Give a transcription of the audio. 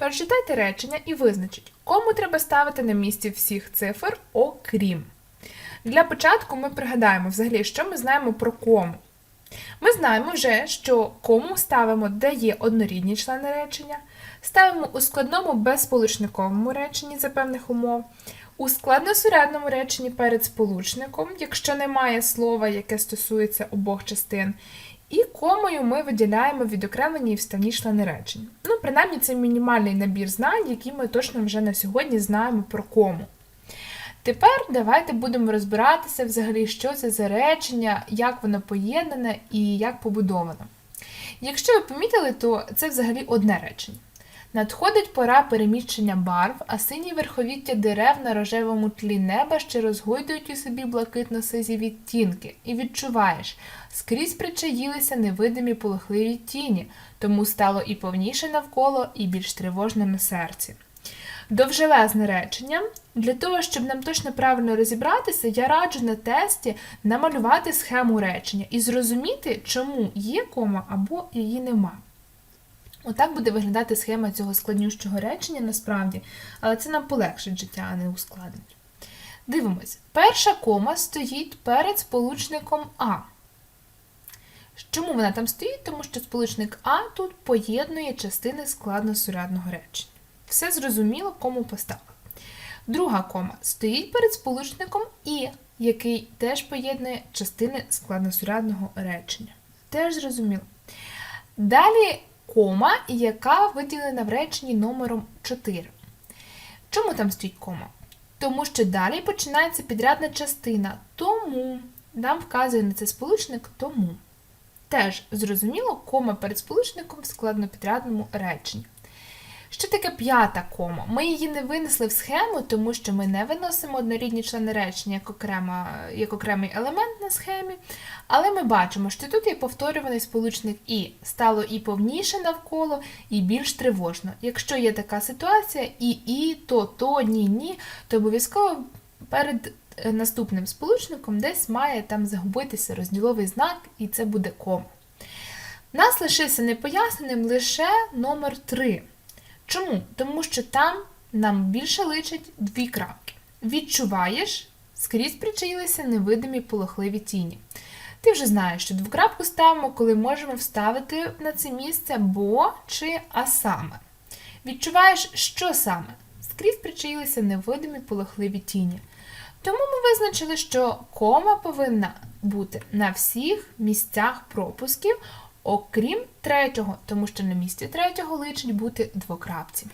Прочитайте речення і визначіть, кому треба ставити на місці всіх цифр, окрім. Для початку ми пригадаємо взагалі, що ми знаємо про кому. Ми знаємо вже, що кому ставимо, де є однорідні члени речення, ставимо у складному безсполучниковому реченні за певних умов, у складносурядному реченні перед сполучником, якщо немає слова, яке стосується обох частин, і комою ми виділяємо відокремлені і вставні члени речень. Ну, принаймні, це мінімальний набір знань, які ми точно вже на сьогодні знаємо про кому. Тепер давайте будемо розбиратися взагалі, що це за речення, як воно поєднане і як побудовано. Якщо ви помітили, то це взагалі одне речення. Надходить пора переміщення барв, а сині верховіття дерев на рожевому тлі неба ще розгойдують у собі блакитно-сизі відтінки, і відчуваєш, скрізь причаїлися невидимі полохливі тіні, тому стало і повніше навколо, і більш тривожно на серці. Довжелезне речення. Для того, щоб нам точно правильно розібратися, я раджу на тесті намалювати схему речення і зрозуміти, чому є кома або її нема. Отак буде виглядати схема цього складнющого речення насправді, але це нам полегшить життя, а не ускладнить. Дивимось, перша кома стоїть перед сполучником А. Чому вона там стоїть? Тому що сполучник А тут поєднує частини складно-сурядного речення. Все зрозуміло, кому поставили. Друга кома стоїть перед сполучником І, який теж поєднує частини складносурядного речення. Теж зрозуміло. Далі кома, яка виділена в реченні номером 4. Чому там стоїть кома? Тому що далі починається підрядна частина. Тому нам вказує на це сполучник тому. Теж зрозуміло, кома перед сполучником в складнопідрядному реченні. Що таке п'ята кома? Ми її не винесли в схему, тому що ми не виносимо однорідні члени речення як, окрема, як окремий елемент на схемі. Але ми бачимо, що тут є повторюваний сполучник і стало і повніше навколо, і більш тривожно. Якщо є така ситуація, і і, то, то, ні, ні, то обов'язково перед е, наступним сполучником десь має там загубитися розділовий знак, і це буде кома. Нас лишився непоясненим лише номер 3. Чому? Тому що там нам більше личать дві крапки. Відчуваєш, скрізь причаїлися невидимі полохливі тіні. Ти вже знаєш, що двокрапку ставимо, коли можемо вставити на це місце бо чи а саме. Відчуваєш, що саме? Скрізь причаїлися невидимі полохливі тіні. Тому ми визначили, що кома повинна бути на всіх місцях пропусків, окрім третього, тому що на місці третього личить бути двокрапці.